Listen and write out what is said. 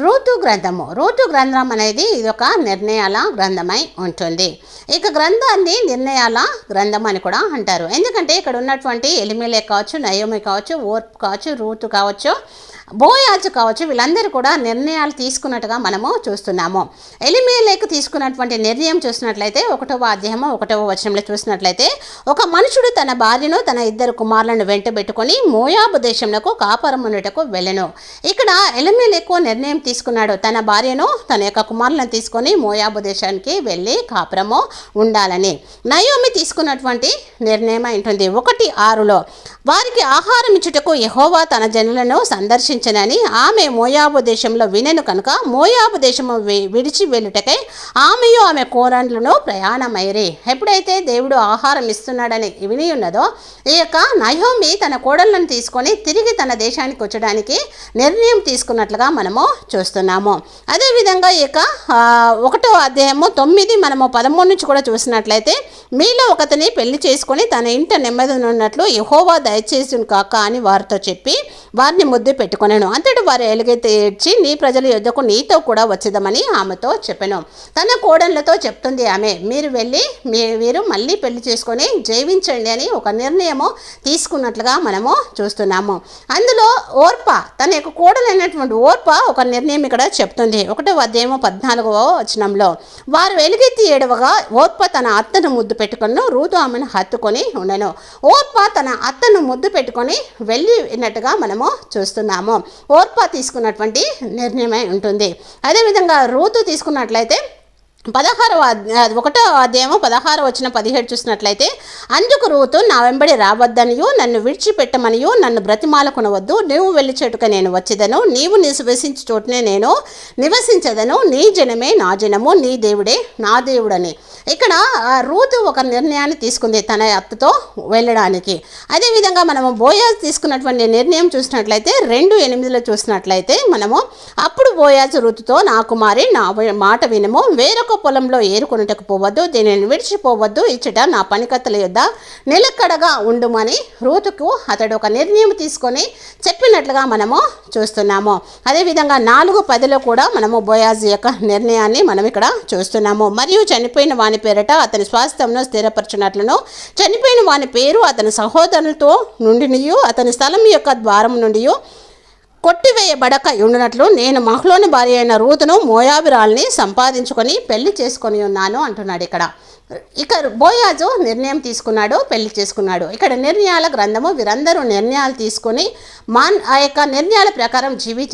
ఋతు గ్రంథము. ఋతు గ్రంథం అనేది ఇది ఒక నిర్ణయాల గ్రంథమై ఉంటుంది. ఇక గ్రంథాన్ని నిర్ణయాల గ్రంథం అని కూడా అంటారు. ఎందుకంటే ఇక్కడ ఉన్నటువంటి ఎలిమిలే కావచ్చు నయోమి కావచ్చు ఓర్పు కావచ్చు రూతు కావచ్చు బోయాజు కావచ్చు వీళ్ళందరూ కూడా నిర్ణయాలు తీసుకున్నట్టుగా మనము చూస్తున్నాము. ఎలిమేలేకు తీసుకున్నటువంటి నిర్ణయం చూసినట్లయితే ఒకటవ అధ్యాయము ఒకటవ వచనంలో చూసినట్లయితే ఒక మనుషుడు తన భార్యను తన ఇద్దరు కుమారులను వెంట పెట్టుకొని మోయాబు దేశంలో కాపురమునుటకు వెళ్ళను. ఇక్కడ ఎలిమేలేకు నిర్ణయం తీసుకున్నాడు. తన భార్యను తన యొక్క కుమారులను తీసుకొని మోయాబు దేశానికి వెళ్ళి కాపురము ఉండాలని. నయోమి తీసుకున్నటువంటి నిర్ణయం ఉంటుంది. ఒకటి ఆరులో వారికి ఆహారం ఇచ్చుటకు యహోవా తన జనులను ప్రవేశించనని ఆమె మోయాబు దేశంలో వినెను కనుక మోయాబు దేశము విడిచి వెళ్ళుటకై ఆమెయు ఆమె కోరండ్లను ప్రయాణమైరే ఎప్పుడైతే దేవుడు ఆహారం ఇస్తున్నాడని విని ఉన్నదో ఈ యొక్క నయోమి తన కోడళ్ళను తీసుకొని తిరిగి తన దేశానికి వచ్చడానికి నిర్ణయం తీసుకున్నట్లుగా మనము చూస్తున్నాము. అదేవిధంగా ఈ యొక్క ఒకటో అధ్యాయము తొమ్మిది మనము పదమూడు నుంచి కూడా చూసినట్లయితే మీలో ఒకతని పెళ్ళి చేసుకొని తన ఇంట నెమ్మది ఉన్నట్లు యహోవా దయచేసి కాక అని వారితో చెప్పి వారిని ముద్దు పెట్టుకొనెను అంతటి వారు ఎలుగైతే ఏడ్చి నీ ప్రజల యుద్ధకు నీతో కూడా వచ్చేదమని ఆమెతో చెప్పాను. తన కోడళ్ళతో చెప్తుంది ఆమె మీరు వెళ్ళి మీ వీరు మళ్ళీ పెళ్ళి చేసుకొని జీవించండి అని ఒక నిర్ణయము తీసుకున్నట్లుగా మనము చూస్తున్నాము. అందులో ఓర్ప తన యొక్క కోడలైనటువంటి ఓర్ప ఒక నిర్ణయం ఇక్కడ చెప్తుంది. ఒకటో అధ్యాయము పద్నాలుగవ వచనంలో వారు వెలుగెత్తి ఏడవగా ఓర్ప తన అత్తను ముద్దు పెట్టుకొని రూతు ఆమెను హత్తుకొని ఉండెను. ఓర్ప తన అత్తను ముద్దు పెట్టుకొని వెళ్ళినట్టుగా మనము చూస్తున్నాము. ఓర్పా తీసుకున్నటువంటి నిర్ణయమై ఉంటుంది. అదేవిధంగా రూతు తీసుకున్నట్లయితే పదహారవ ఒకటో అధ్యాయము పదహారు వచ్చిన పదిహేడు చూసినట్లయితే అందుకు రూతు నా వెంబడి రావద్దనియు నన్ను విడిచిపెట్టమనియు నన్ను బ్రతిమాలకునవద్దు నీవు వెళ్ళి చెట్టుక నేను వచ్చేదను నీవు నివసించు చోటునే నేను నివసించదను నీ జనమే నా జనము నీ దేవుడే నా దేవుడని. ఇక్కడ ఆ, రూతు ఒక నిర్ణయాన్ని తీసుకుంది తన అత్తతో వెళ్ళడానికి. అదేవిధంగా మనము బోయాజ్ తీసుకున్నటువంటి నిర్ణయం చూసినట్లయితే రెండు ఎనిమిదిలో చూసినట్లయితే మనము అప్పుడు బోయాజ్ రుతుతో నా కుమారి నా మాట వినము. వేరొక పొలంలో ఏరుకొనుటకు పోవద్దు దీనిని విడిచిపోవద్దు ఇచ్చట నా పనికత్తల యొద్ద నిలకడగా ఉండుమని రూతుకు అతడు ఒక నిర్ణయం తీసుకొని చెప్పినట్లుగా మనము చూస్తున్నాము. అదేవిధంగా నాలుగు పదిలో కూడా మనము బోయాజ్ యొక్క నిర్ణయాన్ని మనం ఇక్కడ చూస్తున్నాము. మరియు చనిపోయిన వాని పేరట అతని స్వాస్థ్యంను స్థిరపరచినట్లును. చనిపోయిన వాని పేరు అతని సహోదరులతో నుండినియు అతని స్థలం యొక్క ద్వారం నుండి కొట్టివేయబడక ఉండినట్లు నేను మహ్లోని భార్య అయిన రూతును మోయాబిరాల్ని సంపాదించుకొని పెళ్ళి చేసుకొని ఉన్నాను అంటున్నాడు ఇక్కడ. ఇక బోయాజు నిర్ణయం తీసుకున్నాడు పెళ్ళి చేసుకున్నాడు. ఇక్కడ నిర్ణయాల గ్రంథము వీరందరూ నిర్ణయాలు తీసుకొని మాన్ ఆ యొక్క నిర్ణయాల ప్రకారం జీవించిన